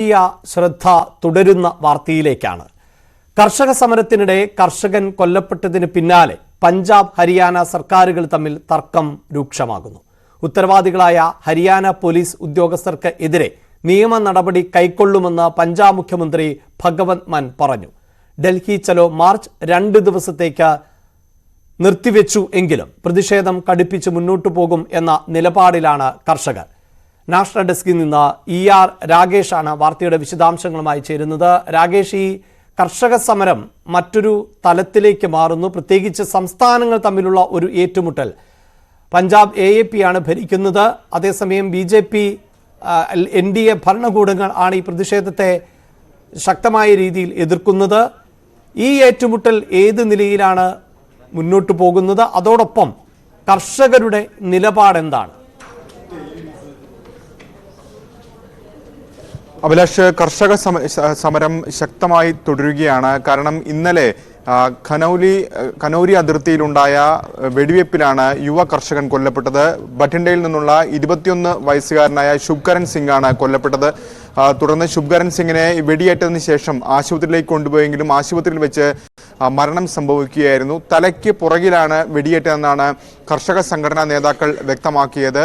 വലിയ ശ്രദ്ധ തുടരുന്ന വാർത്തയിലേക്കാണ്. കർഷക സമരത്തിനിടെ കർഷകൻ കൊല്ലപ്പെട്ടതിന് പിന്നാലെ പഞ്ചാബ് ഹരിയാന സർക്കാരുകൾ തമ്മിൽ തർക്കം രൂക്ഷമാകുന്നു. ഉത്തരവാദികളായ ഹരിയാന പോലീസ് ഉദ്യോഗസ്ഥർക്ക് എതിരെ നിയമ നടപടി കൈക്കൊള്ളുമെന്ന് പഞ്ചാബ് മുഖ്യമന്ത്രി ഭഗവത് മാൻ പറഞ്ഞു. ഡൽഹി ചലോ മാർച്ച് രണ്ട് ദിവസത്തേക്ക് നിർത്തിവെച്ചു എങ്കിലും പ്രതിഷേധം കടുപ്പിച്ച് മുന്നോട്ടു പോകും എന്ന നിലപാടിലാണ് കർഷകർ. നാഷണൽ ഡെസ്കിൽ നിന്ന് ഇ ആർ രാഗേഷാണ് വാർത്തയുടെ വിശദാംശങ്ങളുമായി ചേരുന്നത്. രാഗേഷ് ഈ കർഷക സമരം മറ്റൊരു തലത്തിലേക്ക് മാറുന്നു. പ്രത്യേകിച്ച് സംസ്ഥാനങ്ങൾ തമ്മിലുള്ള ഒരു ഏറ്റുമുട്ടൽ. പഞ്ചാബ് എ എ പി ആണ് ഭരിക്കുന്നത്. അതേസമയം B J P N D A ഭരണകൂടങ്ങൾ ആണ് ഈ പ്രതിഷേധത്തെ ശക്തമായ രീതിയിൽ എതിർക്കുന്നത്. ഈ ഏറ്റുമുട്ടൽ ഏത് നിലയിലാണ് മുന്നോട്ട് പോകുന്നത്? അതോടൊപ്പം കർഷകരുടെ നിലപാടെന്താണ്? അഭിലാഷ് കർഷക സമ- സമരം ശക്തമായി തുടരുകയാണ്. കാരണം ഇന്നലെ ഖനൗലി ഖനൗരി അതിർത്തിയിലുണ്ടായ വെടിവയ്പ്പിലാണ് യുവ കർഷകൻ കൊല്ലപ്പെട്ടത്. ബഠിണ്ടയിൽ നിന്നുള്ള ഇരുപത്തിയൊന്ന് വയസ്സുകാരനായ ശുഭ്കരൻ സിംഗാണ് കൊല്ലപ്പെട്ടത്. തുടർന്ന് ശുഭ്കരൻ സിംഗിനെ വെടിയേറ്റതിന് ശേഷം ആശുപത്രിയിലേക്ക് കൊണ്ടുപോയെങ്കിലും ആശുപത്രിയിൽ വെച്ച് മരണം സംഭവിക്കുകയായിരുന്നു. തലയ്ക്ക് പുറകിലാണ് വെടിയേറ്റതെന്നാണ് കർഷക സംഘടനാ നേതാക്കൾ വ്യക്തമാക്കിയത്.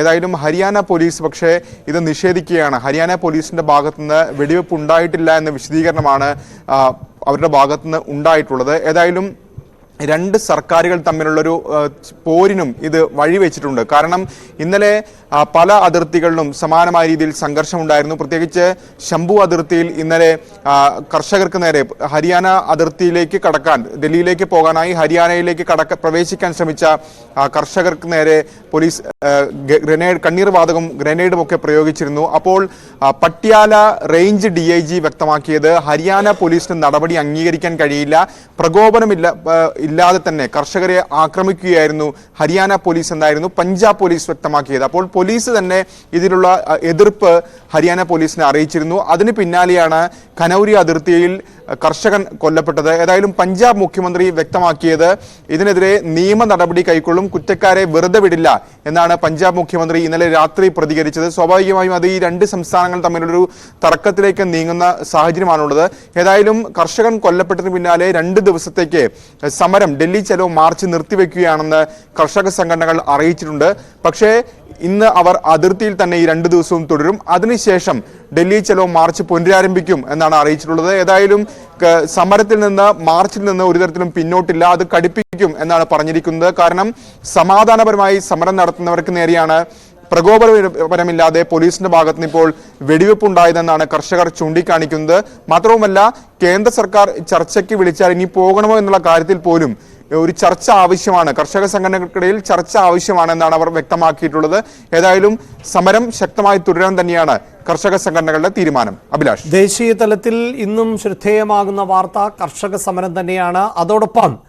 ഏതായാലും ഹരിയാന പോലീസ് പക്ഷേ ഇത് നിഷേധിക്കുകയാണ്. ഹരിയാന പോലീസിന്റെ ഭാഗത്തുനിന്ന് വെടിവെപ്പ് ഉണ്ടായിട്ടില്ല എന്ന വിശദീകരണമാണ് അവരുടെ ഭാഗത്തുനിന്ന് ഉണ്ടായിട്ടുള്ളത്. ഏതായാലും രണ്ട് സർക്കാരുകൾ തമ്മിലുള്ളൊരു പോരിനും ഇത് വഴിവെച്ചിട്ടുണ്ട്. കാരണം ഇന്നലെ പല അതിർത്തികളിലും സമാനമായ രീതിയിൽ സംഘർഷമുണ്ടായിരുന്നു. പ്രത്യേകിച്ച് ശംഭു അതിർത്തിയിൽ ഇന്നലെ കർഷകർക്ക് നേരെ ഹരിയാന അതിർത്തിയിലേക്ക് കടക്കാൻ ഡൽഹിയിലേക്ക് പോകാനായി ഹരിയാനയിലേക്ക് കടക്ക പ്രവേശിക്കാൻ ശ്രമിച്ച കർഷകർക്ക് നേരെ പോലീസ് ഗ്രനേഡ് കണ്ണീർ വാതകം ഗ്രനേഡും ഒക്കെ പ്രയോഗിച്ചിരുന്നു. അപ്പോൾ Patiala range D I G വ്യക്തമാക്കിയത് ഹരിയാന പോലീസിന് നടപടി അംഗീകരിക്കാൻ കഴിയില്ല പ്രകോപനമില്ല ഇല്ലാതെ തന്നെ കർഷകരെ ആക്രമിക്കുകയായിരുന്നു. ഹരിയാന പോലീസ് എന്നായിരുന്നു പഞ്ചാബ് പോലീസ് വ്യക്തമാക്കിയത്. അപ്പോൾ പോലീസ് തന്നെ ഇതിലുള്ള എതിർപ്പ് ഹരിയാന പോലീസിനെ അറിയിച്ചിരുന്നു. അതിന് പിന്നാലെയാണ് കനൗരി അതിർത്തിയിൽ കർഷകൻ കൊല്ലപ്പെട്ടത്. ഏതായാലും പഞ്ചാബ് മുഖ്യമന്ത്രി വ്യക്തമാക്കിയത് ഇതിനെതിരെ നിയമ നടപടി കൈക്കൊള്ളും കുറ്റക്കാരെ വെറുതെ വിടില്ല എന്നാണ് പഞ്ചാബ് മുഖ്യമന്ത്രി ഇന്നലെ രാത്രി പ്രതികരിച്ചത്. സ്വാഭാവികമായും അത് ഈ രണ്ട് സംസ്ഥാനങ്ങൾ തമ്മിലൊരു തർക്കത്തിലേക്ക് നീങ്ങുന്ന സാഹചര്യമാണുള്ളത്. ഏതായാലും കർഷകൻ കൊല്ലപ്പെട്ടതിന് പിന്നാലെ രണ്ട് ദിവസത്തേക്ക് സമരം ഡൽഹി ചെലവ് മാർച്ച് നിർത്തിവെക്കുകയാണെന്ന് കർഷക സംഘടനകൾ അറിയിച്ചിട്ടുണ്ട്. പക്ഷേ ഇന്ന് അവർ അതിർത്തിയിൽ തന്നെ ഈ രണ്ട് ദിവസവും തുടരും. അതിനുശേഷം ഡൽഹി ചെലവ് മാർച്ച് പുനരാരംഭിക്കും എന്നാണ് അറിയിച്ചിട്ടുള്ളത്. ഏതായാലും സമരത്തിൽ നിന്ന് മാർച്ചിൽ നിന്ന് ഒരു തരത്തിലും പിന്നോട്ടില്ല. അത് കടുപ്പിക്കും എന്നാണ് പറഞ്ഞിരിക്കുന്നത്. കാരണം സമാധാനപരമായി സമരം നടത്തുന്നവർക്ക് നേരെയാണ് പ്രകോപനപരമില്ലാതെ പോലീസിന്റെ ഭാഗത്ത് നിന്ന് ഇപ്പോൾ വെടിവെപ്പ് ഉണ്ടായതെന്നാണ് കർഷകർ ചൂണ്ടിക്കാണിക്കുന്നത്. മാത്രവുമല്ല കേന്ദ്ര സർക്കാർ ചർച്ചയ്ക്ക് വിളിച്ചാൽ ഇനി പോകണമോ എന്നുള്ള കാര്യത്തിൽ പോലും ഒരു ചർച്ച ആവശ്യമാണ്. കർഷക സംഘടനകൾക്കിടയിൽ ചർച്ച ആവശ്യമാണെന്നാണ് അവർ വ്യക്തമാക്കിയിട്ടുള്ളത്. ഏതായാലും സമരം ശക്തമായി തുടരാൻ തന്നെയാണ് കർഷക സംഘടനകളുടെ തീരുമാനം. അഭിലാഷ്. ദേശീയ തലത്തിൽ ഇന്നും ശ്രദ്ധേയമാകുന്ന വാർത്ത കർഷക സമരം തന്നെയാണ്. അതോടൊപ്പം